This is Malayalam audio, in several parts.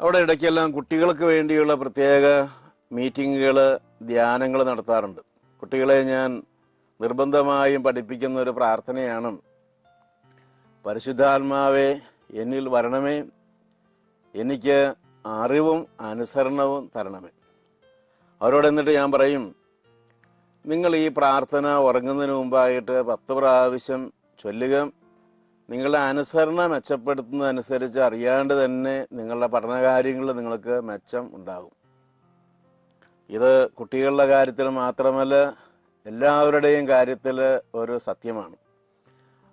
അവിടെ ഇടയ്ക്കെല്ലാം കുട്ടികൾക്ക് വേണ്ടിയുള്ള പ്രത്യേക മീറ്റിങ്ങുകൾ ധ്യാനങ്ങൾ നടത്താറുണ്ട്. കുട്ടികളെ ഞാൻ നിർബന്ധമായും പഠിപ്പിക്കുന്ന ഒരു പ്രാർത്ഥനയാണ്. പരിശുദ്ധാത്മാവെ എന്നിൽ വരണമേ. എനിക്ക് അറിവും അനുസരണവും തരണമേ. അവരോട് എന്നിട്ട് ഞാൻ പറയും നിങ്ങൾ ഈ പ്രാർത്ഥന ഉറങ്ങുന്നതിന് മുമ്പായിട്ട് പത്ത് പ്രാവശ്യം ചൊല്ലുക. നിങ്ങളുടെ അനുസരണ മെച്ചപ്പെടുത്തുന്നതനുസരിച്ച് അറിയാണ്ട് തന്നെ നിങ്ങളുടെ പഠനകാര്യങ്ങളിൽ നിങ്ങൾക്ക് മെച്ചം ഉണ്ടാകും. ഇത് കുട്ടികളുടെ കാര്യത്തിൽ മാത്രമല്ല എല്ലാവരുടെയും കാര്യത്തിൽ ഒരു സത്യമാണ്.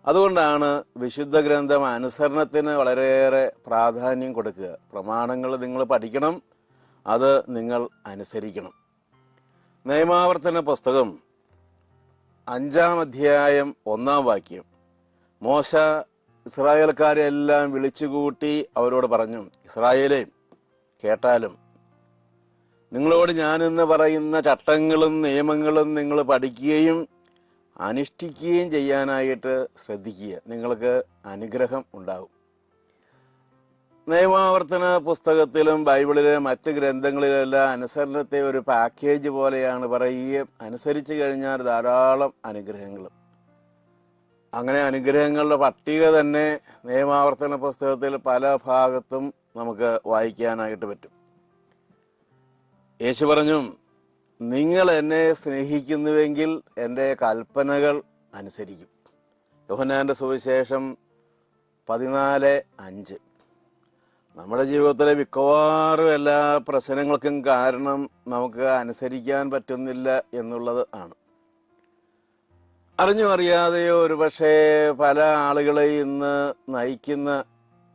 അതുകൊണ്ടാണ് വിശുദ്ധ ഗ്രന്ഥം അനുസരണത്തിന് വളരെയേറെ പ്രാധാന്യം കൊടുക്കുക. പ്രമാണങ്ങൾ നിങ്ങൾ പഠിക്കണം അത് നിങ്ങൾ അനുസരിക്കണം. നിയമാവർത്തന പുസ്തകം അഞ്ചാം അധ്യായം ഒന്നാം വാക്യം. മോശ ഇസ്രായേൽക്കാരെ എല്ലാം വിളിച്ചുകൂട്ടി അവരോട് പറഞ്ഞു ഇസ്രായേലെ കേട്ടാലും നിങ്ങളോട് ഞാനിന്ന് പറയുന്ന ചട്ടങ്ങളും നിയമങ്ങളും നിങ്ങൾ പഠിക്കുകയും അനുഷ്ഠിക്കുകയും ചെയ്യാനായിട്ട് ശ്രദ്ധിക്കുക. നിങ്ങൾക്ക് അനുഗ്രഹം ഉണ്ടാകും. നിയമാവർത്തന പുസ്തകത്തിലും ബൈബിളിലെ മറ്റ് ഗ്രന്ഥങ്ങളിലെല്ലാം അനുസരണത്തെ ഒരു പാക്കേജ് പോലെയാണ് പറയുകയും അനുസരിച്ച് കഴിഞ്ഞാൽ ധാരാളം അനുഗ്രഹങ്ങൾ അങ്ങനെ അനുഗ്രഹങ്ങളുടെ പട്ടിക തന്നെ നിയമാവർത്തന പുസ്തകത്തിൽ പല ഭാഗത്തും നമുക്ക് വായിക്കാനായിട്ട് പറ്റും. യേശു പറഞ്ഞു നിങ്ങൾ എന്നെ സ്നേഹിക്കുന്നുവെങ്കിൽ എന്റെ കൽപ്പനകൾ അനുസരിക്കും. യോഹനാന്റെ സുവിശേഷം പതിനാല് അഞ്ച്. നമ്മുടെ ജീവിതത്തിലെ മിക്കവാറും എല്ലാ പ്രശ്നങ്ങൾക്കും കാരണം നമുക്ക് അനുസരിക്കാൻ പറ്റുന്നില്ല എന്നുള്ളത് ആണ്. അറിഞ്ഞോ അറിയാതെയോ ഒരു പക്ഷേ പല ആളുകളെ ഇന്ന് നയിക്കുന്ന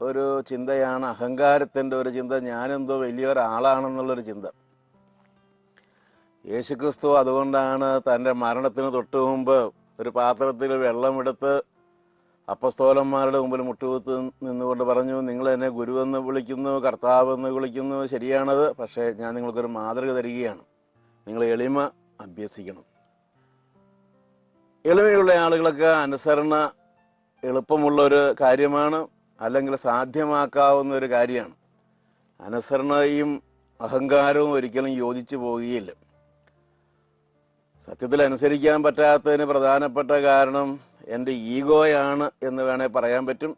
ഒരു ചിന്തയാണ് അഹങ്കാരത്തിന്റെ ഒരു ചിന്ത ഞാനെന്തോ വലിയൊരാളാണെന്നുള്ളൊരു ചിന്ത. യേശുക്രിസ്തു അതുകൊണ്ടാണ് തന്റെ മരണത്തിന് തൊട്ടു മുമ്പ് ഒരു പാത്രത്തിൽ വെള്ളമെടുത്ത് അപ്പസ്തോലന്മാരുടെ മുമ്പിൽ മുട്ടുകുത്ത് നിന്നുകൊണ്ട് പറഞ്ഞു നിങ്ങൾ എന്നെ ഗുരുവെന്ന് വിളിക്കുന്നു കർത്താവ് എന്ന് വിളിക്കുന്നു ശരിയാണത്. പക്ഷേ ഞാൻ നിങ്ങൾക്കൊരു മാതൃക തരികയാണ്. നിങ്ങൾ എളിമ അഭ്യസിക്കണം. എളിമയുള്ള ആളുകളൊക്കെ അനുസരണ എളുപ്പമുള്ള ഒരു കാര്യമാണ് അല്ലെങ്കിൽ സാധ്യമാക്കാവുന്ന ഒരു കാര്യമാണ്. അനുസരണയും അഹങ്കാരവും ഒരിക്കലും യോജിച്ചു പോവുകയില്ല. സത്യത്തിൽ അനുസരിക്കാൻ പറ്റാത്തതിന് പ്രധാനപ്പെട്ട കാരണം എന്റെ ഈഗോയാണ് എന്ന് വേണേൽ പറയാൻ പറ്റും.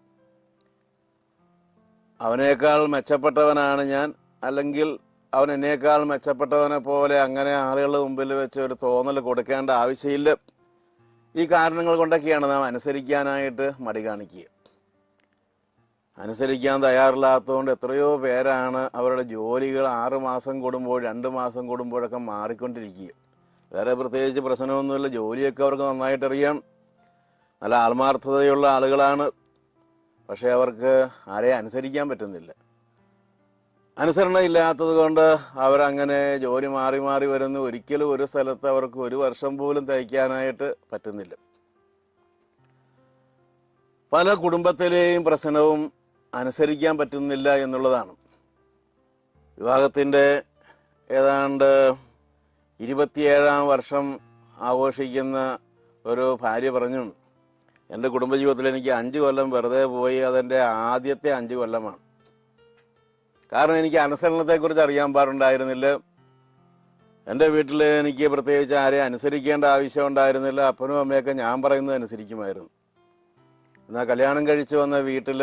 അവനേക്കാൾ മെച്ചപ്പെട്ടവനാണ് ഞാൻ അല്ലെങ്കിൽ അവൻ എന്നേക്കാൾ മെച്ചപ്പെട്ടവനെ പോലെ അങ്ങനെ ആളുകളുടെ മുമ്പിൽ വെച്ച് ഒരു തോന്നൽ കൊടുക്കേണ്ട ആവശ്യമില്ല. ഈ കാരണങ്ങൾ കൊണ്ടൊക്കെയാണ് നാം അനുസരിക്കാനായിട്ട് മടി കാണിക്കുക. അനുസരിക്കാൻ തയ്യാറില്ലാത്തതുകൊണ്ട് എത്രയോ പേരാണ് അവരുടെ ജോലികൾ ആറ് മാസം കൂടുമ്പോൾ രണ്ട് മാസം കൂടുമ്പോഴൊക്കെ മാറിക്കൊണ്ടിരിക്കുക. വേറെ പ്രത്യേകിച്ച് പ്രശ്നമൊന്നുമില്ല. ജോലിയൊക്കെ അവർക്ക് നന്നായിട്ടറിയാം. നല്ല ആത്മാർത്ഥതയുള്ള ആളുകളാണ്. പക്ഷേ അവർക്ക് ആരെയും അനുസരിക്കാൻ പറ്റുന്നില്ല. അനുസരണ ഇല്ലാത്തത് കൊണ്ട് അവരങ്ങനെ ജോലി മാറി മാറി വരുന്നു. ഒരിക്കലും ഒരു സ്ഥലത്ത് അവർക്ക് ഒരു വർഷം പോലും തയ്ക്കാനായിട്ട് പറ്റുന്നില്ല. പല കുടുംബത്തിലെയും പ്രശ്നവും അനുസരിക്കാൻ പറ്റുന്നില്ല എന്നുള്ളതാണ്. വിവാഹത്തിന്റെ ഏതാണ്ട് ഇരുപത്തിയേഴാം വർഷം ആഘോഷിക്കുന്ന ഒരു ഭാര്യ പറഞ്ഞു എന്റെ കുടുംബജീവിതത്തിൽ എനിക്ക് അഞ്ച് കൊല്ലം വെറുതെ പോയി. അതെന്റെ ആദ്യത്തെ അഞ്ച് കൊല്ലമാണ്. കാരണം എനിക്ക് അനുസരണത്തെക്കുറിച്ച് അറിയാൻ പാടുണ്ടായിരുന്നില്ല. എന്റെ വീട്ടിൽ എനിക്ക് പ്രത്യേകിച്ച് ആരെയും അനുസരിക്കേണ്ട ആവശ്യം ഉണ്ടായിരുന്നില്ല. അപ്പനും അമ്മയൊക്കെ ഞാൻ പറയുന്നത് അനുസരിക്കുമായിരുന്നു. എന്നാൽ കല്യാണം കഴിച്ചു വന്ന വീട്ടിൽ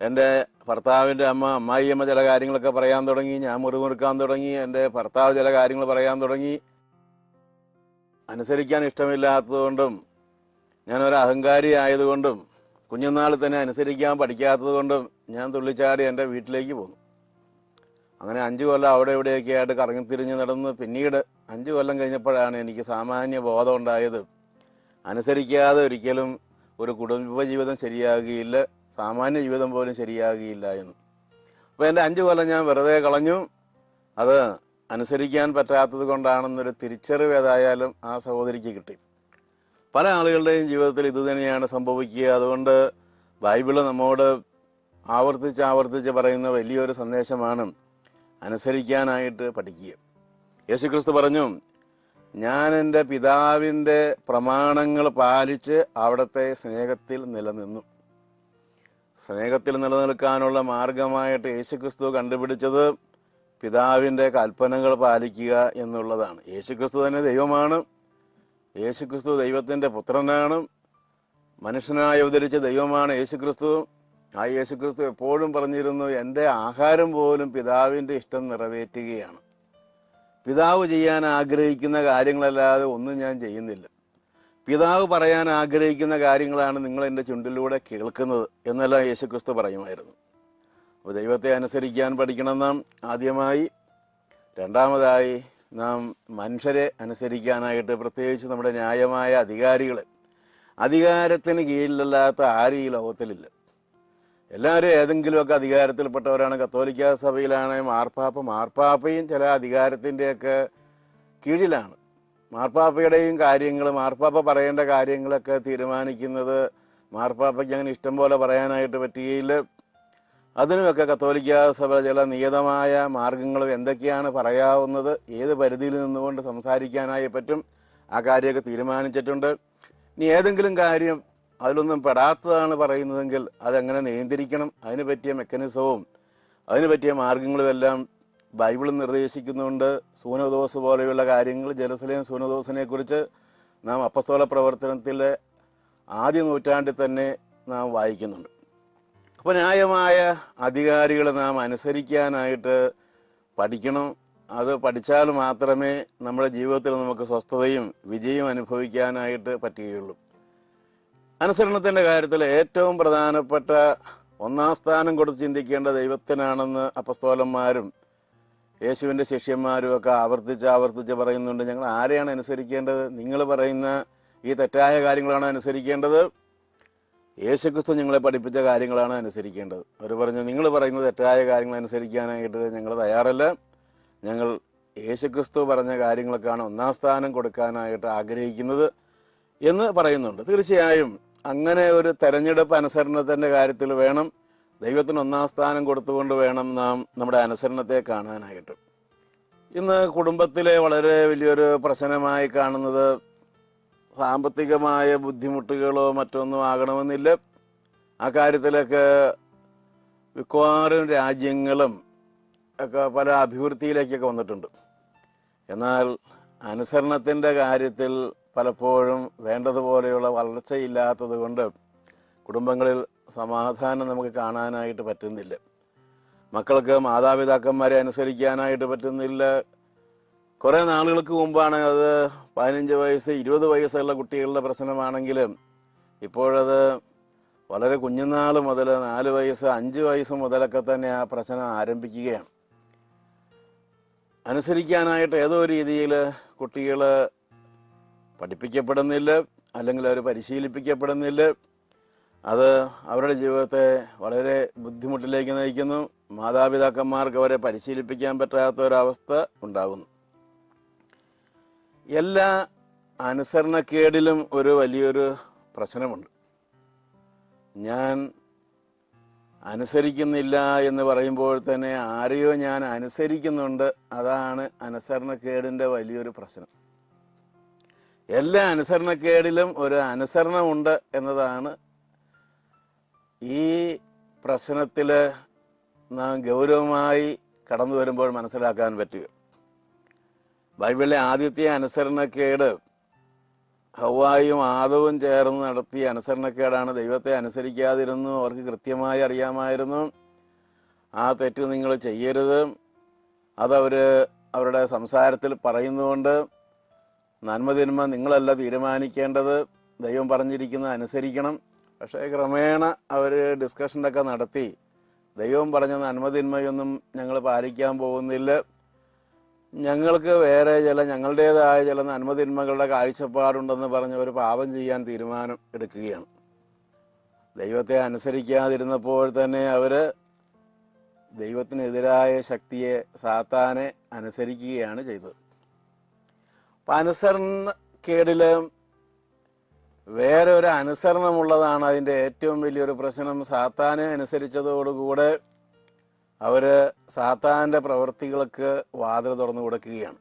എന്റെ ഭർത്താവിന്റെ അമ്മ അമ്മായിയമ്മ ചില കാര്യങ്ങളൊക്കെ പറയാൻ തുടങ്ങി. ഞാൻ മുറിമുറുക്കാൻ തുടങ്ങി. എന്റെ ഭർത്താവ് ചില കാര്യങ്ങൾ പറയാൻ തുടങ്ങി. അനുസരിക്കാൻ ഇഷ്ടമില്ലാത്തതുകൊണ്ടും ഞാനൊരു അഹങ്കാരി ആയതുകൊണ്ടും കുഞ്ഞുനാളിൽ തന്നെ അനുസരിക്കാൻ പഠിക്കാത്തതുകൊണ്ടും ഞാൻ തുള്ളിച്ചാടി എന്റെ വീട്ടിലേക്ക് പോന്നു. അങ്ങനെ അഞ്ചു കൊല്ലം അവിടെ ഇവിടെയൊക്കെ ആയിട്ട് കറങ്ങി തിരിഞ്ഞ് നടന്ന് പിന്നീട് അഞ്ചു കൊല്ലം കഴിഞ്ഞപ്പോഴാണ് എനിക്ക് സാമാന്യ ബോധം ഉണ്ടായത്. അനുസരിക്കാതെ ഒരിക്കലും ഒരു കുടുംബ ജീവിതം ശരിയാകുകയില്ല സാമാന്യ ജീവിതം പോലും ശരിയാകുകയില്ല എന്ന്. അപ്പോൾ എന്റെ അഞ്ചു കൊല്ലം ഞാൻ വെറുതെ കളഞ്ഞു. അത് അനുസരിക്കാൻ പറ്റാത്തത് കൊണ്ടാണെന്നൊരു തിരിച്ചറിവ് ഏതായാലും ആ സഹോദരിക്ക് കിട്ടി. പല ആളുകളുടെയും ജീവിതത്തിൽ ഇത് തന്നെയാണ് സംഭവിക്കുക. അതുകൊണ്ട് ബൈബിൾ നമ്മോട് ആവർത്തിച്ച് ആവർത്തിച്ച് പറയുന്ന വലിയൊരു സന്ദേശമാണ്. അനുസരിക്കാനായിട്ട് പഠിക്കുക. യേശുക്രിസ്തു പറഞ്ഞു ഞാൻ എന്റെ പിതാവിന്റെ പ്രമാണങ്ങൾ പാലിച്ച് അവിടുത്തെ സ്നേഹത്തിൽ നിലനിന്നു. സ്നേഹത്തിൽ നിലനിൽക്കാനുള്ള മാർഗമായിട്ട് യേശുക്രിസ്തു കണ്ടുപിടിച്ചത് പിതാവിന്റെ കൽപ്പനകൾ പാലിക്കുക എന്നുള്ളതാണ്. യേശുക്രിസ്തു തന്നെ ദൈവമാണ്. യേശുക്രിസ്തു ദൈവത്തിന്റെ പുത്രനാണ്. മനുഷ്യനായി അവതരിച്ച ദൈവമാണ് യേശുക്രിസ്തു. ആ യേശുക്രിസ്തു എപ്പോഴും പറഞ്ഞിരുന്നു എന്റെ ആഹാരം പോലും പിതാവിന്റെ ഇഷ്ടം നിറവേറ്റുകയാണ്. പിതാവ് ചെയ്യാൻ ആഗ്രഹിക്കുന്ന കാര്യങ്ങളല്ലാതെ ഒന്നും ഞാൻ ചെയ്യുന്നില്ല. പിതാവ് പറയാൻ ആഗ്രഹിക്കുന്ന കാര്യങ്ങളാണ് നിങ്ങൾ എന്റെ ചുണ്ടിലൂടെ കേൾക്കുന്നത് എന്നെല്ലാം യേശുക്രിസ്തു പറയുമായിരുന്നു. അപ്പോൾ ദൈവത്തെ അനുസരിക്കാൻ പഠിക്കണം നാം. ആദ്യമായി രണ്ടാമതായി നാം മനുഷ്യരെ അനുസരിക്കാനായിട്ട് പ്രത്യേകിച്ച് നമ്മുടെ ന്യായമായ അധികാരികളെ. അധികാരത്തിന് കീഴിലല്ലാത്ത ആരും ഈ ലോകത്തിലില്ല. എല്ലാവരും ഏതെങ്കിലുമൊക്കെ അധികാരത്തിൽപ്പെട്ടവരാണ്. കത്തോലിക്ക സഭയിലാണ് മാർപ്പാപ്പ. മാർപ്പാപ്പയും ചില അധികാരത്തിന്റെയൊക്കെ കീഴിലാണ്. മാർപ്പാപ്പയുടെയും കാര്യങ്ങൾ മാർപ്പാപ്പ പറയേണ്ട കാര്യങ്ങളൊക്കെ തീരുമാനിക്കുന്നത് മാർപ്പാപ്പയ്ക്ക് അങ്ങനെ ഇഷ്ടം പോലെ പറയാനായിട്ട് പറ്റുകയില്ല. അതിനുമൊക്കെ കത്തോലിക്ക സഭ ചില നിയതമായ മാർഗങ്ങളും എന്തൊക്കെയാണ് പറയാവുന്നത് ഏത് പരിധിയിൽ നിന്നുകൊണ്ട് സംസാരിക്കാനായി പറ്റും ആ കാര്യമൊക്കെ തീരുമാനിച്ചിട്ടുണ്ട്. ഇനി ഏതെങ്കിലും കാര്യം അതിലൊന്നും പെടാത്തതാണ് പറയുന്നതെങ്കിൽ അതെങ്ങനെ നിയന്ത്രിക്കണം? അതിന് പറ്റിയ മെക്കാനിസവും അതിന് പറ്റിയ മാർഗങ്ങളും എല്ലാം ബൈബിൾ നിർദ്ദേശിക്കുന്നുണ്ട്. സൂനദോസ് പോലെയുള്ള കാര്യങ്ങൾ ജെറുസലേം സൂനദോസിനെ കുറിച്ച് നാം അപ്പസ്തോല പ്രവർത്തനത്തിലെ ആദ്യ നൂറ്റാണ്ടിൽ തന്നെ നാം വായിക്കുന്നുണ്ട്. അപ്പോൾ ന്യായമായ അധികാരികളെ നാം അനുസരിക്കാനായിട്ട് പഠിക്കണം. അത് പഠിച്ചാൽ മാത്രമേ നമ്മുടെ ജീവിതത്തിൽ നമുക്ക് സ്വസ്ഥതയും വിജയവും അനുഭവിക്കാനായിട്ട് പറ്റുകയുള്ളൂ. അനുസരണത്തിന്റെ കാര്യത്തിൽ ഏറ്റവും പ്രധാനപ്പെട്ട ഒന്നാം സ്ഥാനം കൊടുത്ത് ചിന്തിക്കേണ്ട ദൈവത്തിനാണെന്ന് അപ്പസ്തോലന്മാരും യേശുവിന്റെ ശിഷ്യന്മാരും ഒക്കെ ആവർത്തിച്ച് ആവർത്തിച്ച് പറയുന്നുണ്ട്. ഞങ്ങൾ ആരെയാണ് അനുസരിക്കേണ്ടത്? നിങ്ങൾ പറയുന്ന ഈ തെറ്റായ കാര്യങ്ങളാണ് അനുസരിക്കേണ്ടത്? യേശുക്രിസ്തു ഞങ്ങളെ പഠിപ്പിച്ച കാര്യങ്ങളാണ് അനുസരിക്കേണ്ടത്? അവർ പറഞ്ഞു നിങ്ങൾ പറയുന്ന തെറ്റായ കാര്യങ്ങൾ അനുസരിക്കാനായിട്ട് ഞങ്ങൾ തയ്യാറല്ല. ഞങ്ങൾ യേശുക്രിസ്തു പറഞ്ഞ കാര്യങ്ങൾക്കാണ് ഒന്നാം സ്ഥാനം കൊടുക്കാനായിട്ട് ആഗ്രഹിക്കുന്നത് എന്ന് പറയുന്നുണ്ട്. തീർച്ചയായും അങ്ങനെ ഒരു തെരഞ്ഞെടുപ്പ് അനുസരണത്തിന്റെ കാര്യത്തിൽ വേണം ദൈവത്തിന് ഒന്നാം സ്ഥാനം കൊടുത്തുകൊണ്ട് വേണം നാം നമ്മുടെ അനുസരണത്തെ കാണാനായിട്ട്. ഇന്ന് കുടുംബത്തിലെ വളരെ വലിയൊരു പ്രശ്നമായി കാണുന്നത് സാമ്പത്തികമായ ബുദ്ധിമുട്ടുകളോ മറ്റൊന്നും ആകണമെന്നില്ല. ആ കാര്യത്തിലൊക്കെ മിക്കവാറും രാജ്യങ്ങളും ഒക്കെ പല അഭിവൃദ്ധിയിലേക്കൊക്കെ വന്നിട്ടുണ്ട്. എന്നാൽ അനുസരണത്തിന്റെ കാര്യത്തിൽ പലപ്പോഴും വേണ്ടതുപോലെയുള്ള വളർച്ചയില്ലാത്തത് കൊണ്ട് കുടുംബങ്ങളിൽ സമാധാനം നമുക്ക് കാണാനായിട്ട് പറ്റുന്നില്ല. മക്കൾക്ക് മാതാപിതാക്കന്മാരെ അനുസരിക്കാനായിട്ട് പറ്റുന്നില്ല. കുറേ നാളുകൾക്ക് മുമ്പാണ് അത് പതിനഞ്ച് വയസ്സ് ഇരുപത് വയസ്സുള്ള കുട്ടികളുടെ പ്രശ്നമാണെങ്കിലും ഇപ്പോഴത് വളരെ കുഞ്ഞുനാൾ മുതൽ നാല് വയസ്സ് അഞ്ച് വയസ്സ് മുതലൊക്കെ തന്നെ ആ പ്രശ്നം ആരംഭിക്കുകയാണ്. അനുസരിക്കാനായിട്ട് ഏതോ രീതിയിൽ കുട്ടികൾ പഠിപ്പിക്കപ്പെടുന്നില്ല അല്ലെങ്കിൽ അവർ പരിശീലിപ്പിക്കപ്പെടുന്നില്ല. അത് അവരുടെ ജീവിതത്തെ വളരെ ബുദ്ധിമുട്ടിലേക്ക് നയിക്കുന്നു. മാതാപിതാക്കന്മാർക്ക് അവരെ പരിശീലിപ്പിക്കാൻ പറ്റാത്ത ഒരവസ്ഥ ഉണ്ടാകുന്നു. എല്ലാ അനുസരണക്കേടിലും ഒരു വലിയൊരു പ്രശ്നമുണ്ട്. ഞാൻ അനുസരിക്കുന്നില്ല എന്ന് പറയുമ്പോൾ തന്നെ ആരെയോ ഞാൻ അനുസരിക്കുന്നുണ്ട്. അതാണ് അനുസരണക്കേടിന്റെ വലിയൊരു പ്രശ്നം. എല്ലാ അനുസരണക്കേടിലും ഒരു അനുസരണമുണ്ട് എന്നതാണ് ഈ പ്രശ്നത്തിൽ നാം ഗൗരവമായി കടന്നു വരുമ്പോൾ മനസ്സിലാക്കാൻ പറ്റുക. ബൈബിളിലെ ആദ്യത്തെ അനുസരണക്കേട് ഹവായും ആദവും ചേർന്ന് നടത്തിയ അനുസരണക്കേടാണ് ദൈവത്തെ അനുസരിക്കാതിരുന്നു അവർക്ക് കൃത്യമായി അറിയാമായിരുന്നു. ആ തെറ്റ് നിങ്ങൾ ചെയ്യരുത്. അതവർ അവരുടെ സംസാരത്തിൽ പറയുന്നുകൊണ്ട് നന്മതിന്മ നിങ്ങളല്ല തീരുമാനിക്കേണ്ടത്. ദൈവം പറഞ്ഞിരിക്കുന്നത് അനുസരിക്കണം. പക്ഷേ ക്രമേണ അവർ ഡിസ്കഷനൊക്കെ നടത്തി. ദൈവം പറഞ്ഞ നന്മതിന്മയൊന്നും ഞങ്ങൾ പാലിക്കാൻ പോകുന്നില്ല. ഞങ്ങൾക്ക് വേറെ ചില ഞങ്ങളുടേതായ ചില നന്മതിന്മകളുടെ കാഴ്ചപ്പാടുണ്ടെന്ന് പറഞ്ഞ് ഒരു പാപം ചെയ്യാൻ തീരുമാനം എടുക്കുകയാണ്. ദൈവത്തെ അനുസരിക്കാതിരുന്നപ്പോൾ തന്നെ അവർ ദൈവത്തിനെതിരായ ശക്തിയെ സാത്താനെ അനുസരിക്കുകയാണ് ചെയ്തത്. അപ്പം അനുസരണക്കേടിൽ വേറെ ഒരു അനുസരണമുള്ളതാണ് അതിന്റെ ഏറ്റവും വലിയൊരു പ്രശ്നം. സാത്താനെ അനുസരിച്ചതോടുകൂടെ അവർ സാത്താന്റെ പ്രവൃത്തികൾക്ക് വാതിൽ തുറന്നു കൊടുക്കുകയാണ്.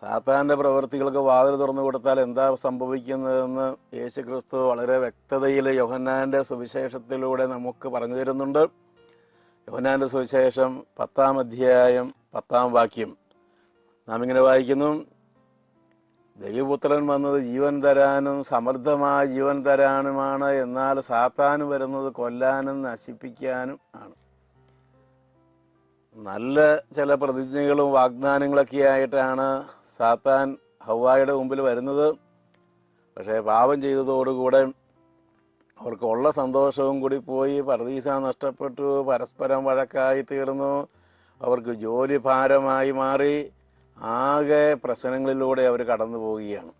സാത്താന്റെ പ്രവൃത്തികൾക്ക് വാതിൽ തുറന്നു കൊടുത്താൽ എന്താ സംഭവിക്കുന്നതെന്ന് യേശു ക്രിസ്തു വളരെ വ്യക്തതയിൽ യോഹന്നാന്റെ സുവിശേഷത്തിലൂടെ നമുക്ക് പറഞ്ഞു തരുന്നുണ്ട്. യോഹന്നാന്റെ സുവിശേഷം പത്താം അധ്യായം പത്താം വാക്യം. നാം ഇങ്ങനെ വായിക്കുന്നു. ദൈവപുത്രൻ വന്നത് ജീവൻ തരാനും സമൃദ്ധമായ ജീവൻ തരാനുമാണ്. എന്നാൽ സാത്താൻ വരുന്നത് കൊല്ലാനും നശിപ്പിക്കാനും ആണ്. നല്ല ചില പ്രതിജ്ഞകളും വാഗ്ദാനങ്ങളൊക്കെ ആയിട്ടാണ് സാത്താൻ ഹവായുടെ മുമ്പിൽ വരുന്നത്. പക്ഷേ പാപം ചെയ്തതോടുകൂടെ അവർക്കുള്ള സന്തോഷവും കൂടി പോയി. പർദീസ നഷ്ടപ്പെട്ടു. പരസ്പരം വഴക്കായി തീർന്നു. അവർക്ക് ജോലി ഭാരമായി മാറി. ആകെ പ്രശ്നങ്ങളിലൂടെ അവർ കടന്നു പോവുകയാണ്.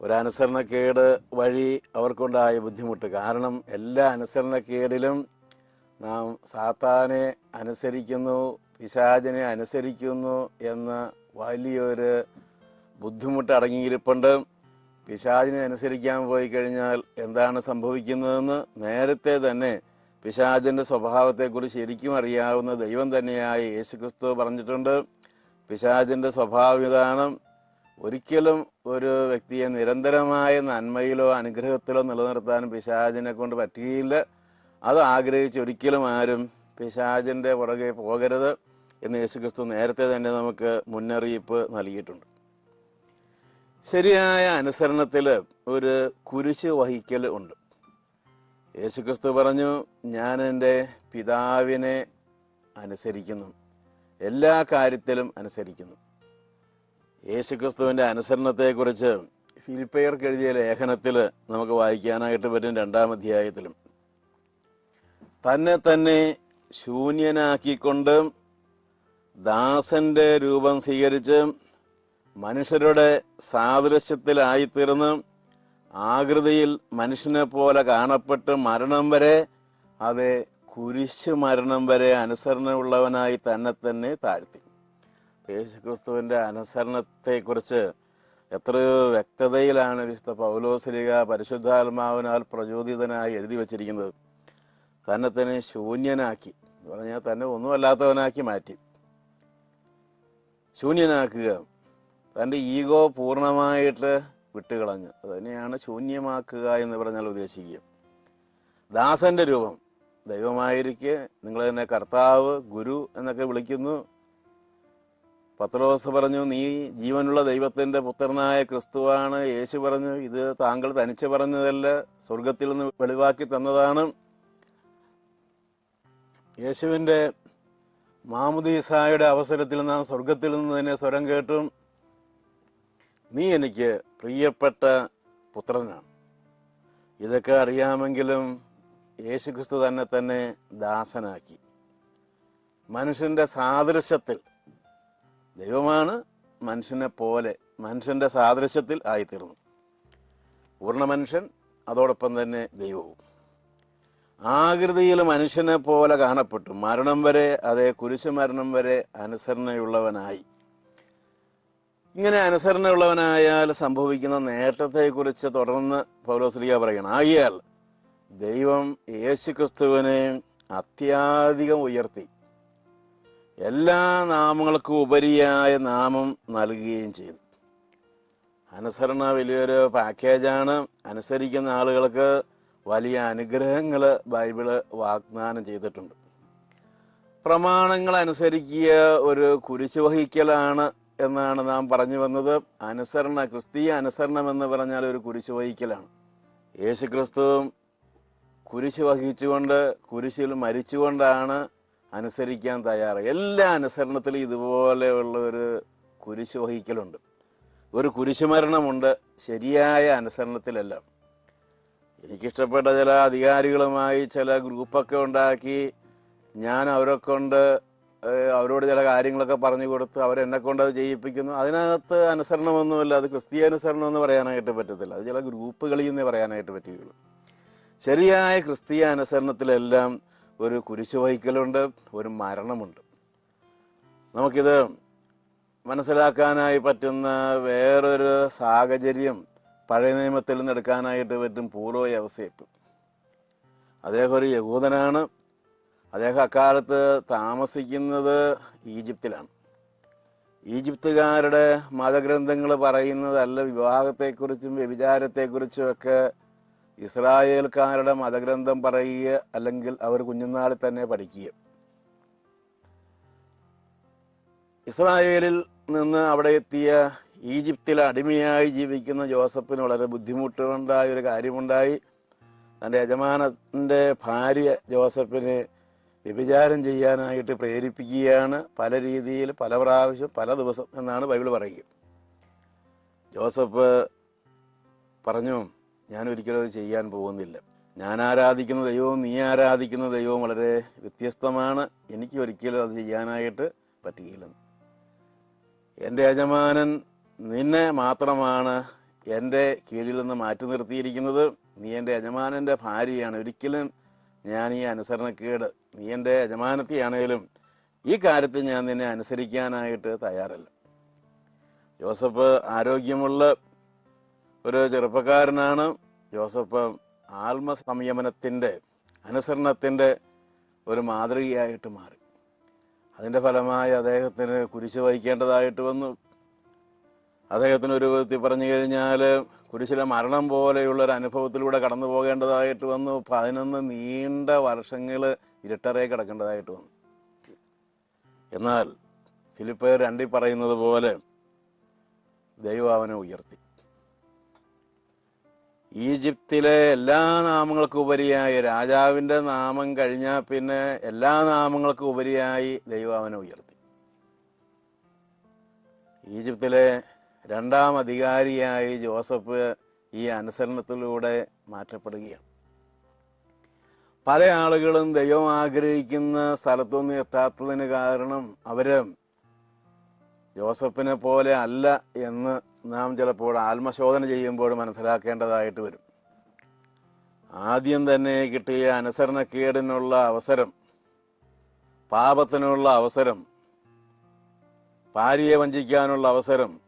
ഒരനുസരണക്കേട് വഴി അവർക്കുണ്ടായ ബുദ്ധിമുട്ട്. കാരണം എല്ലാ അനുസരണക്കേടിലും നാം സാത്താനെ അനുസരിക്കുന്നു പിശാചിനെ അനുസരിക്കുന്നു എന്ന വലിയൊരു ബുദ്ധിമുട്ട് അടങ്ങിയിരിപ്പുണ്ട്. പിശാചിനെ അനുസരിക്കാൻ പോയി കഴിഞ്ഞാൽ എന്താണ് സംഭവിക്കുന്നതെന്ന് നേരത്തെ തന്നെ പിശാചിന്റെ സ്വഭാവത്തെക്കുറിച്ച് ശരിക്കും അറിയാവുന്ന ദൈവം തന്നെയായി യേശുക്രിസ്തു പറഞ്ഞിട്ടുണ്ട്. പിശാചിന്റെ സ്വഭാവവിധാനം ഒരിക്കലും ഒരു വ്യക്തിയെ നിരന്തരമായ നന്മയിലോ അനുഗ്രഹത്തിലോ നിലനിർത്താൻ പിശാചിനെ കൊണ്ട് പറ്റുകയില്ല അത് ആഗ്രഹിച്ച് ഒരിക്കലും ആരും പിശാചിന്റെ പുറകെ പോകരുത് എന്ന് യേശുക്രിസ്തു നേരത്തെ തന്നെ നമുക്ക് മുന്നറിയിപ്പ് നൽകിയിട്ടുണ്ട്. ശരിയായ അനുസരണത്തിൽ ഒരു കുരിശ് വഹിക്കൽ ഉണ്ട്. യേശുക്രിസ്തു പറഞ്ഞു ഞാൻ എന്റെ പിതാവിനെ അനുസരിക്കുന്നു. എല്ലാ കാര്യത്തിലും അനുസരിക്കുന്നു. യേശുക്രിസ്തുവിന്റെ അനുസരണത്തെക്കുറിച്ച് ഫിലിപ്പയർക്ക് എഴുതിയ ലേഖനത്തിൽ നമുക്ക് വായിക്കാനായിട്ട് പറ്റും രണ്ടാം അധ്യായത്തിലും. തന്നെ തന്നെ ശൂന്യനാക്കിക്കൊണ്ട് ദാസന്റെ രൂപം സ്വീകരിച്ച് മനുഷ്യരുടെ സാദൃശ്യത്തിലായിത്തീർന്ന് ആകൃതിയിൽ മനുഷ്യനെ പോലെ കാണപ്പെട്ട് മരണം വരെ അതെ കുരിശ് മരണം വരെ അനുസരണമുള്ളവനായി തന്നെ തന്നെ താഴ്ത്തി. യേശുക്രിസ്തുവിന്റെ അനുസരണത്തെക്കുറിച്ച് എത്രയോ വ്യക്തതയിലാണ് വിശുദ്ധ പൗലോസ്ലിക പരിശുദ്ധാത്മാവിനാൽ പ്രചോദിതനായി എഴുതി വച്ചിരിക്കുന്നത്. തന്നെ തന്നെ ശൂന്യനാക്കി. എന്ന് പറഞ്ഞാൽ തന്നെ ഒന്നുമല്ലാത്തവനാക്കി മാറ്റി. ശൂന്യനാക്കുക. തന്റെ ഈഗോ പൂർണമായിട്ട് വിട്ടുകളഞ്ഞു. അതുതന്നെയാണ് ശൂന്യമാക്കുക എന്ന് പറഞ്ഞാൽ ഉദ്ദേശിക്കുക. ദാസന്റെ രൂപം. ദൈവമായിരിക്കെ നിങ്ങൾ തന്നെ കർത്താവ് ഗുരു എന്നൊക്കെ വിളിക്കുന്നു. പത്രോസ് പറഞ്ഞു നീ ജീവനുള്ള ദൈവത്തിന്റെ പുത്രനായ ക്രിസ്തുവാണ്. യേശു പറഞ്ഞു ഇത് താങ്കൾ തനിച്ച് പറഞ്ഞതല്ല സ്വർഗത്തിൽ നിന്ന് വെളിവാക്കി തന്നതാണ്. യേശുവിന്റെ മാമുദീസായുടെ അവസരത്തിൽ നാം സ്വർഗത്തിൽ നിന്ന് തന്നെ സ്വരം കേട്ടും നീ എനിക്ക് പ്രിയപ്പെട്ട പുത്രനാണ്. ഇതൊക്കെ അറിയാമെങ്കിലും യേശുക്രിസ്തു തന്നെ തന്നെ ദാസനാക്കി. മനുഷ്യന്റെ സാദൃശ്യത്തിൽ ദൈവമാണ് മനുഷ്യനെ പോലെ മനുഷ്യന്റെ സാദൃശ്യത്തിൽ ആയിത്തീർന്നു. പൂർണ മനുഷ്യൻ അതോടൊപ്പം തന്നെ ദൈവവും. ആകൃതിയിൽ മനുഷ്യനെ പോലെ കാണപ്പെട്ടു. മരണം വരെ അതേ കുരിശ് മരണം വരെ അനുസരണയുള്ളവനായി. ഇങ്ങനെ അനുസരണയുള്ളവനായാൽ സംഭവിക്കുന്ന നേട്ടത്തെക്കുറിച്ച് തുടർന്ന് പൗലോസ്ലിയ പറയണം ആകിയാൽ ദൈവം യേശുക്രിസ്തുവിനെ അത്യാധികം ഉയർത്തി. എല്ലാ നാമങ്ങൾക്കും ഉപരിയായ നാമം നൽകുകയും ചെയ്തു. അനുസരണ വലിയൊരു പാക്കേജാണ്. അനുസരിക്കുന്ന ആളുകൾക്ക് വലിയ അനുഗ്രഹങ്ങൾ ബൈബിൾ വാഗ്ദാനം ചെയ്തിട്ടുണ്ട്. പ്രമാണങ്ങൾ അനുസരിക്കുക ഒരു കുരിശു വഹിക്കലാണ് എന്നാണ് നാം പറഞ്ഞു വന്നത്. അനുസരണ ക്രിസ്തീയ അനുസരണം എന്ന് പറഞ്ഞാൽ ഒരു കുരിശു വഹിക്കലാണ്. യേശു ക്രിസ്തു കുരിശ് വഹിച്ചുകൊണ്ട് കുരിശിൽ മരിച്ചുകൊണ്ടാണ് അനുസരിക്കാൻ തയ്യാറ്. എല്ലാ അനുസരണത്തിലും ഇതുപോലെയുള്ള ഒരു കുരിശ് വഹിക്കലുണ്ട്. ഒരു കുരിശുമരണമുണ്ട് ശരിയായ അനുസരണത്തിലെല്ലാം. എനിക്കിഷ്ടപ്പെട്ട ചില അധികാരികളുമായി ചില ഗ്രൂപ്പൊക്കെ ഉണ്ടാക്കി ഞാൻ അവരെ കൊണ്ട് അവരോട് ചില കാര്യങ്ങളൊക്കെ പറഞ്ഞു കൊടുത്ത് അവരെന്നെ കൊണ്ട് അത് ചെയ്യിപ്പിക്കുന്നു. അതിനകത്ത് അനുസരണമൊന്നുമില്ല അത് ക്രിസ്തീയ അനുസരണം എന്ന് പറയാനായിട്ട് പറ്റത്തില്ല. അത് ചില ഗ്രൂപ്പുകളിൽ നിന്നേ പറയാനായിട്ട് പറ്റുകയുള്ളൂ. ശരിയായ ക്രിസ്തീയ അനുസരണത്തിലെല്ലാം ഒരു കുരിശു വഹിക്കലുണ്ട് ഒരു മരണമുണ്ട്. നമുക്കിത് മനസ്സിലാക്കാനായി പറ്റുന്ന വേറൊരു സാഹചര്യം പഴയ നിയമത്തിൽ നിന്ന് എടുക്കാനായിട്ട് പറ്റും പൂർവ യവസേപ്പ് അദ്ദേഹം ഒരു യഹൂദനാണ്. അദ്ദേഹം അക്കാലത്ത് താമസിക്കുന്നത് ഈജിപ്തിലാണ്. ഈജിപ്തുകാരുടെ മതഗ്രന്ഥങ്ങൾ പറയുന്നതല്ല വിവാഹത്തെക്കുറിച്ചും വ്യഭിചാരത്തെക്കുറിച്ചും ഒക്കെ ഇസ്രായേൽക്കാരുടെ മതഗ്രന്ഥം പറയുക അല്ലെങ്കിൽ അവർ കുഞ്ഞുനാളിൽ തന്നെ പഠിക്കുക. ഇസ്രായേലിൽ നിന്ന് അവിടെ എത്തിയ ഈജിപ്തിൽ അടിമയായി ജീവിക്കുന്ന ജോസഫിന് വളരെ ബുദ്ധിമുട്ടുണ്ടായ ഒരു കാര്യമുണ്ടായി. തന്റെ യജമാനത്തിന്റെ ഭാര്യ ജോസഫിനെ വ്യഭിചാരം ചെയ്യാനായിട്ട് പ്രേരിപ്പിക്കുകയാണ്. പല രീതിയിൽ പല പ്രാവശ്യം പല ദിവസം എന്നാണ് ബൈബിൾ പറയുക. ജോസഫ് പറഞ്ഞു ഞാൻ ഒരിക്കലും അത് ചെയ്യാൻ പോകുന്നില്ല. ഞാൻ ആരാധിക്കുന്ന ദൈവവും നീ ആരാധിക്കുന്ന ദൈവവും വളരെ വ്യത്യസ്തമാണ്. എനിക്ക് ഒരിക്കലും അത് ചെയ്യാനായിട്ട് പറ്റുകയില്ലെന്ന് എന്റെ യജമാനൻ നിന്നെ മാത്രമാണ് എന്റെ കീഴിൽ നിന്ന് മാറ്റി നിർത്തിയിരിക്കുന്നത്. നീ എന്റെ യജമാനന്റെ ഭാര്യയാണ്. ഒരിക്കലും ഞാൻ ഈ അനുസരണക്കേട് നീ എന്റെ യജമാനത്തെയാണേലും ഈ കാര്യത്തിൽ ഞാൻ നിന്നെ അനുസരിക്കാനായിട്ട് തയ്യാറല്ല. ജോസഫ് ആരോഗ്യമുള്ള ഒരു ചെറുപ്പക്കാരനാണ്. ജോസഫ് ആത്മ സംയമനത്തിന്റെ അനുസരണത്തിന്റെ ഒരു മാതൃകയായിട്ട് മാറി. അതിന്റെ ഫലമായി അദ്ദേഹത്തിന് കുരിശ് വഹിക്കേണ്ടതായിട്ട് വന്നു. അദ്ദേഹത്തിന് ഒരു വിധത്തിൽ പറഞ്ഞു കഴിഞ്ഞാൽ കുരിശിലെ മരണം പോലെയുള്ള ഒരു അനുഭവത്തിലൂടെ കടന്നു പോകേണ്ടതായിട്ട് വന്നു. പതിനൊന്ന് നീണ്ട വർഷങ്ങൾ ഇരട്ടറേ കിടക്കേണ്ടതായിട്ട് വന്നു. എന്നാൽ ഫിലിപ്പ് രണ്ടി പറയുന്നത് പോലെ ദൈവം അവനെ ഉയർത്തി. ഈജിപ്തിലെ എല്ലാ നാമങ്ങൾക്കും ഉപരിയായി രാജാവിന്റെ നാമം കഴിഞ്ഞാൽ പിന്നെ എല്ലാ നാമങ്ങൾക്കും ഉപരിയായി ദൈവം അവനെ ഉയർത്തി. ഈജിപ്തിലെ രണ്ടാം അധികാരിയായി ജോസഫ് ഈ അനുസരണത്തിലൂടെ മാറ്റപ്പെടുകയാണ്. പല ആളുകളും ദൈവം ആഗ്രഹിക്കുന്ന സ്ഥലത്തൊന്നും എത്താത്തതിന് കാരണം അവർ ജോസഫിനെ പോലെ അല്ല എന്ന് നാം ചിലപ്പോൾ ആത്മശോധന ചെയ്യുമ്പോൾ മനസ്സിലാക്കേണ്ടതായിട്ട് വരും. ആദ്യം തന്നെ കിട്ടിയ അനുസരണക്കേടിനുള്ള അവസരം പാപത്തിനുള്ള അവസരം ഭാര്യയെ വഞ്ചിക്കാനുള്ള അവസരം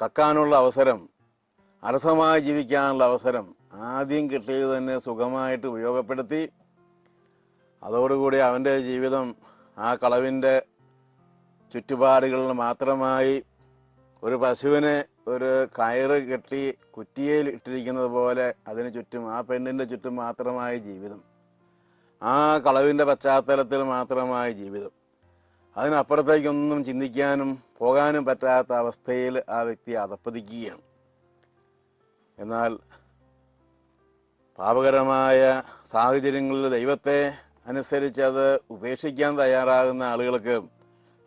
കക്കാനുള്ള അവസരം അലസമായി ജീവിക്കാനുള്ള അവസരം ആദ്യം കിട്ടിയത് തന്നെ സുഖമായിട്ട് ഉപയോഗപ്പെടുത്തി അതോടുകൂടി അവന്റെ ജീവിതം ആ കളവിന്റെ ചുറ്റുപാടുകളിൽ മാത്രമായി ഒരു പശുവിനെ ഒരു കയറ് കെട്ടി കുറ്റിയയിൽ ഇട്ടിരിക്കുന്നത് പോലെ അതിന് ചുറ്റും ആ പെണ്ണിന്റെ ചുറ്റും മാത്രമായ ജീവിതം. ആ കളവിന്റെ പശ്ചാത്തലത്തിൽ മാത്രമായ ജീവിതം. അതിനപ്പുറത്തേക്കൊന്നും ചിന്തിക്കാനും പോകാനും പറ്റാത്ത അവസ്ഥയിൽ ആ വ്യക്തി അതപ്പതിക്കുകയാണ് എന്നാൽ പാപകരമായ സാഹചര്യങ്ങളിൽ ദൈവത്തെ അനുസരിച്ച് അത് ഉപേക്ഷിക്കാൻ തയ്യാറാകുന്ന ആളുകൾക്ക്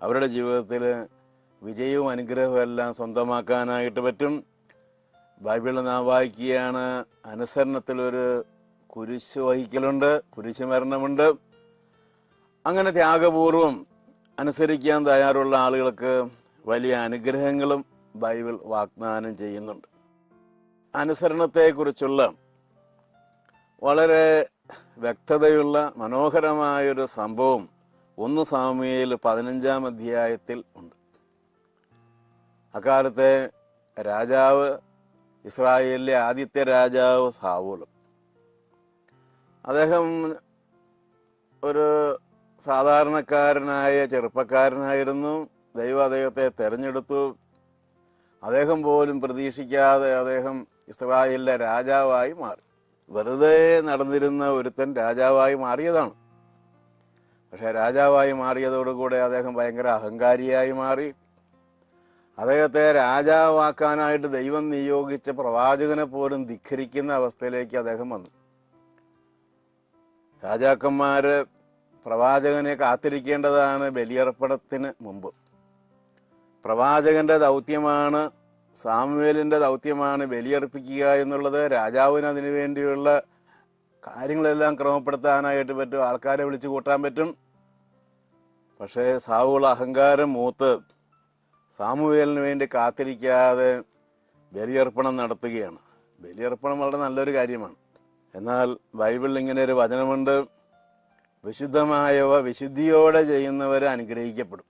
അവരുടെ ജീവിതത്തിൽ വിജയവും അനുഗ്രഹവും എല്ലാം സ്വന്തമാക്കാനായിട്ട് പറ്റും. ബൈബിളിൽ നാം വായിക്കുകയാണ് അനുസരണത്തിലൊരു കുരിശ് വഹിക്കലുണ്ട് കുരിശ് മരണമുണ്ട്. അങ്ങനെ ത്യാഗപൂർവം അനുസരിക്കാൻ തയ്യാറുള്ള ആളുകൾക്ക് വലിയ അനുഗ്രഹങ്ങളും ബൈബിൾ വാഗ്ദാനം ചെയ്യുന്നുണ്ട്. അനുസരണത്തെക്കുറിച്ചുള്ള വളരെ വ്യക്തതയുള്ള മനോഹരമായൊരു സംഭവം ഒന്ന് സാമൂഹ്യയിൽ പതിനഞ്ചാം അധ്യായത്തിൽ അക്കാലത്തെ രാജാവ് ഇസ്രായേലിലെ ആദ്യത്തെ രാജാവ് സാവൂളും അദ്ദേഹം ഒരു സാധാരണക്കാരനായ ചെറുപ്പക്കാരനായിരുന്നു. ദൈവം അദ്ദേഹത്തെ തെരഞ്ഞെടുത്തു. അദ്ദേഹം പോലും പ്രതീക്ഷിക്കാതെ അദ്ദേഹം ഇസ്രായേലിലെ രാജാവായി മാറി. വെറുതെ നടന്നിരുന്ന ഒരുത്തൻ രാജാവായി മാറിയതാണ്. പക്ഷേ രാജാവായി മാറിയതോടുകൂടെ അദ്ദേഹം ഭയങ്കര അഹങ്കാരിയായി മാറി. അദ്ദേഹത്തെ രാജാവാക്കാനായിട്ട് ദൈവം നിയോഗിച്ച പ്രവാചകനെ പോലും ധിഖരിക്കുന്ന അവസ്ഥയിലേക്ക് അദ്ദേഹം വന്നു. രാജാക്കന്മാര് പ്രവാചകനെ കാത്തിരിക്കേണ്ടതാണ് ബലിയർപ്പണത്തിന് മുമ്പ്. പ്രവാചകന്റെ ദൗത്യമാണ് സാമുവേലിന്റെ ദൗത്യമാണ് ബലിയർപ്പിക്കുക എന്നുള്ളത് രാജാവിന് അതിനു വേണ്ടിയുള്ള കാര്യങ്ങളെല്ലാം ക്രമപ്പെടുത്താനായിട്ട് പറ്റും ആൾക്കാരെ വിളിച്ചു കൂട്ടാൻ പറ്റും. പക്ഷേ സാവുള്ള അഹങ്കാരം മൂത്ത് സാമുവേലിന് വേണ്ടി കാത്തിരിക്കാതെ ബലിയർപ്പണം നടത്തുകയാണ്. ബലിയർപ്പണം വളരെ നല്ലൊരു കാര്യമാണ്. എന്നാൽ ബൈബിളിൽ ഇങ്ങനെ ഒരു വചനമുണ്ട്. വിശുദ്ധമായവ വിശുദ്ധിയോടെ ചെയ്യുന്നവർ അനുഗ്രഹിക്കപ്പെടും.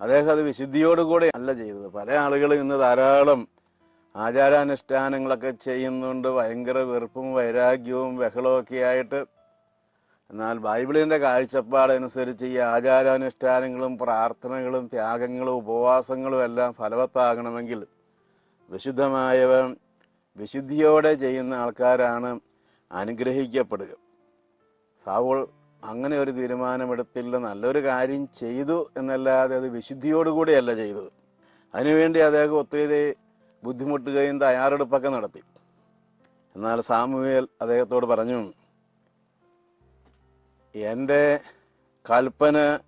അദ്ദേഹം അത് വിശുദ്ധിയോടുകൂടെ അല്ല ചെയ്തത്. പല ആളുകളും ഇന്ന് ധാരാളം ആചാരാനുഷ്ഠാനങ്ങളൊക്കെ ചെയ്യുന്നുണ്ട്. ഭയങ്കര വെറുപ്പും വൈരാഗ്യവും ബഹളവും ഒക്കെ ആയിട്ട് എന്നാൽ ബൈബിളിന്റെ കാഴ്ചപ്പാടനുസരിച്ച് ഈ ആചാരാനുഷ്ഠാനങ്ങളും പ്രാർത്ഥനകളും ത്യാഗങ്ങളും ഉപവാസങ്ങളും എല്ലാം ഫലവത്താകണമെങ്കിൽ വിശുദ്ധമായവ വിശുദ്ധിയോടെ ചെയ്യുന്ന ആൾക്കാരാണ് അനുഗ്രഹിക്കപ്പെടുക. സാവോൾ അങ്ങനെ ഒരു തീരുമാനമെടുത്തില്ല. നല്ലൊരു കാര്യം ചെയ്തു എന്നല്ലാതെ അത് വിശുദ്ധിയോടുകൂടിയല്ല ചെയ്തത്. അതിനുവേണ്ടി അദ്ദേഹം ഒത്തിരി ബുദ്ധിമുട്ടുകയും തയ്യാറെടുപ്പൊക്കെ നടത്തി. എന്നാൽ സാമുവേൽ അദ്ദേഹത്തോട് പറഞ്ഞു എന്റെ കൽപ്പന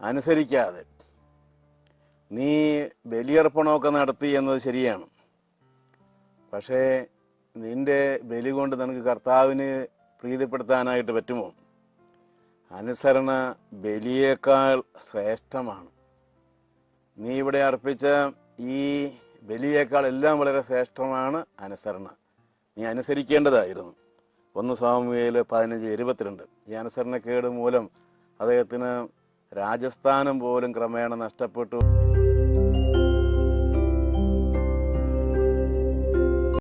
അനുസരിക്കാതെ നീ ബലിയർപ്പണമൊക്കെ നടത്തി എന്നത് ശരിയാണ്. പക്ഷേ നിന്റെ ബലി കൊണ്ട് നിനക്ക് കർത്താവിന് പ്രീതിപ്പെടുത്താനായിട്ട് പറ്റുമോ? അനുസരണ ബലിയേക്കാൾ ശ്രേഷ്ഠമാണ്. നീ ഇവിടെ അർപ്പിച്ച ഈ ബലിയേക്കാൾ എല്ലാം വളരെ ശ്രേഷ്ഠമാണ് അനുസരണ. നീ അനുസരിക്കേണ്ടതായിരുന്നു. ഒന്ന് സാമൂഹ്യയിൽ പതിനഞ്ച് ഇരുപത്തിരണ്ട്. അനുസരണക്കേട് മൂലം അദ്ദേഹത്തിന് രാജസ്ഥാനം പോലും ക്രമേണ നഷ്ടപ്പെട്ടു.